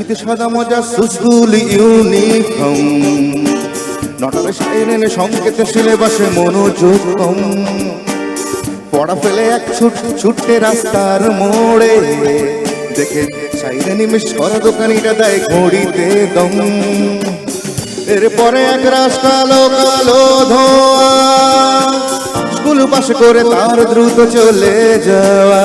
ফিতে সাদা মজা সুস্কুল ইউনিফর্ম। নটারে সাইরেনে সংকেতে সিলেবাসে মনোযোগ কম পড়া ফেলে এক ছুট ছুটতে রাস্তার মোড়ে। দেখে সাইরেনি মিস করা দোকানিটা দেয় ঘড়িতে দম। এরপরে এক রাস কালো কালো ধোয়া। স্কুল পাশ করে তার দ্রুত চলে যাওয়া।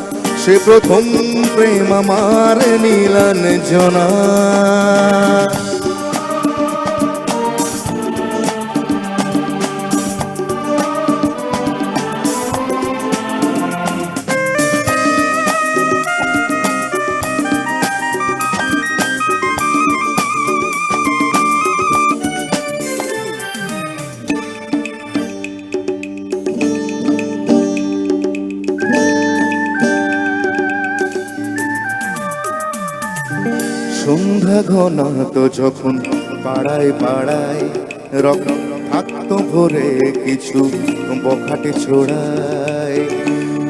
সে প্রথম প্রেম আমার নীলাঞ্জনা। সন্ধ্যা ঘনাত যখন পাড়ায় পাড়ায় রক থাকতো ভরে কিছু বখাটে ছোড়ায়।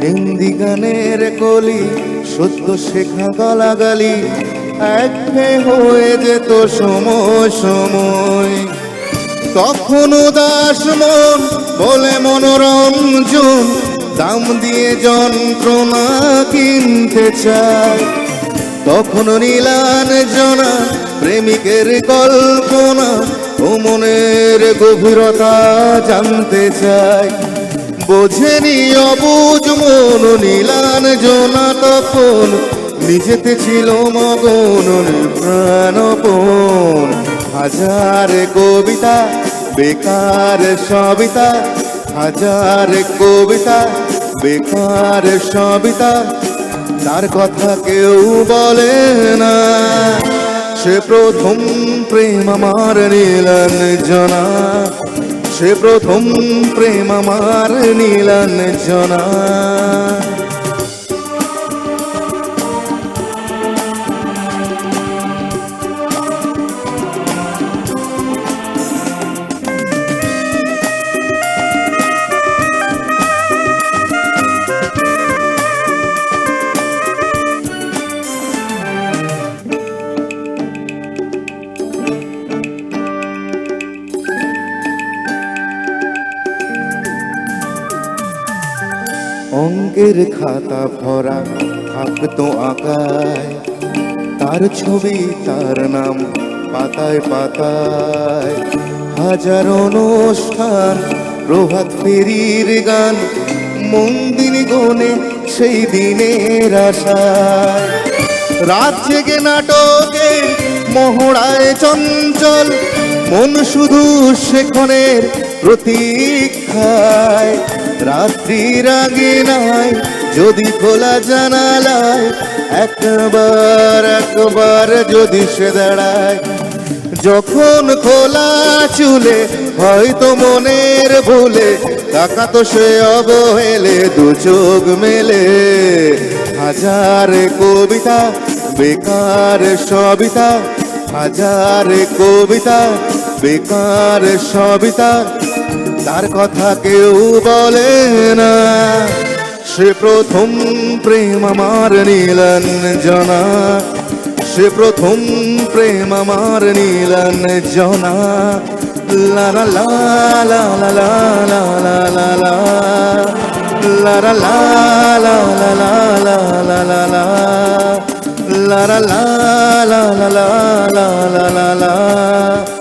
হিন্দি গানের কলি সত্য শেখা গালাগালি এক হয়ে যেত সময় সময়। তখন উদাস মন বলে মনোরঞ্জন দাম দিয়ে যন্ত্রণা কিনতে চায়। তখন নীলান জনা প্রেমিকের কল্পনা ও মনের গভীরতা জানতে চায় বোঝেনি অবুজ মন, নীলান জনা তখন নিজেতে ছিল মগন প্রাণপণ। হাজার কবিতা, বেকার সবিতা, হাজার কবিতা, বেকার সবিতা তার কথা কেউ বলে না। সে প্রথম প্রেম আমার নীলন জনা। সে প্রথম প্রেম আমার নীলাঞ্জনা অঙ্কের খাতা ভরা থাকতো আঁকায়। তার ছবি, তার নাম পাতায় পাতায়। হাজার অনুষ্ঠান, প্রভাত ফেরির গান মন্দির গনে সেই দিনের আশায়। রাত জেগে নাটকে মহড়ায় চঞ্চল, মন শুধু সেখনের প্রতীক্ষায়, রাত্রির আগে নাই, যদি খোলা জানালায়, একবার একবার যদি সে দাঁড়ায়। যখন খোলা চুলে, হয়তো মনের ভুলে, তাকাতো সে অবহেলে, দু চোখ মেলে। হাজার কবিতা, বেকার সবিতা, হাজার কবিতা, বেকার সবিতা তার কথা কেউ বলে না সে প্রথম প্রেম আমার জনা সে প্রথম প্রেম আমার নীলাঞ্জনা লা লা লা লা লা লা লা লা লা লা লা la la la la la la